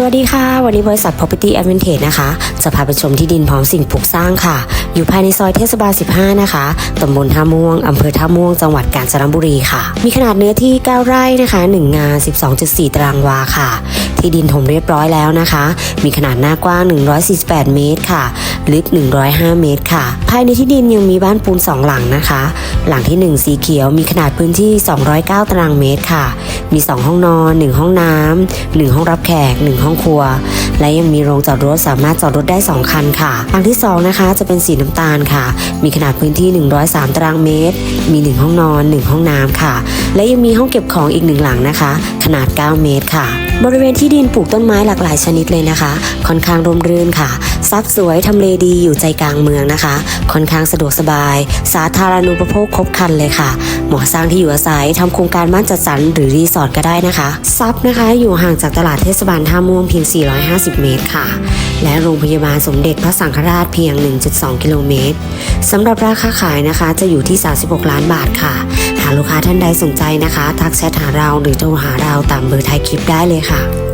สวัสดีค่ะ วันนี้บริษัท Property Advantage นะคะ จะพาไปชมที่ดินพร้อมสิ่งปลูกสร้างค่ะ อยู่ภายในซอยเทศบาล 15 นะคะ ตำบลท่าม่วง อำเภอท่าม่วง จังหวัดกาญจนบุรีค่ะ มีขนาดเนื้อที่ 9 ไร่นะคะ 1 งาน 12.4 ตารางวาค่ะ ที่ดินถมเรียบร้อยแล้วนะคะ มีขนาดหน้ากว้าง 148 เมตรค่ะ ลึก 105 เมตรค่ะ ภายในที่ดินยังมีบ้านปูน 2 หลังนะคะ หลังที่ 1 สีเขียว มีขนาดพื้นที่ 209 ตารางเมตรค่ะ มี 2 ห้องนอน 1 ห้องน้ำ1ห้องรับแขก 1 ห้องครัว และยังมีโรงจอดรถสามารถจอดรถได้ 2 คันค่ะหลังที่ 2 นะคะ จะเป็นสีน้ำตาลค่ะ มีขนาดพื้นที่ 103 ตารางเมตร มี 1 ห้องนอน 1 ห้องน้ำค่ะ และยังมีห้องเก็บของอีกหนึ่งหลังนะคะ ขนาด 9 เมตรค่ะ บริเวณที่ดินปลูกต้นไม้หลากหลายชนิดเลยนะคะ ค่อนข้างร่มรื่นค่ะซับสวยทำเลดีอยู่ใจกลางเมืองนะคะ ค่อนข้างสะดวกสบาย สาธารณูปโภคครบครันเลยค่ะ หมาะสร้างที่อยู่อาศัยทำโครงการบ้านจัดสรรหรือรีสอร์ทก็ได้นะคะซับนะคะอยู่ห่างจากตลาดเทศบาลท่าม่วงเพียง 450 เมตรค่ะ และโรงพยาบาลสมเด็จพระสังฆราชเพียง 1.2 กิโลเมตรสำหรับราคาขายนะคะจะอยู่ที่ 36 ล้านบาทค่ะ หากลูกค้าท่านใดสนใจนะคะ ทักแชทหาเราหรือโทรหาเราตามเบอร์ท้ายคลิปได้เลยค่ะ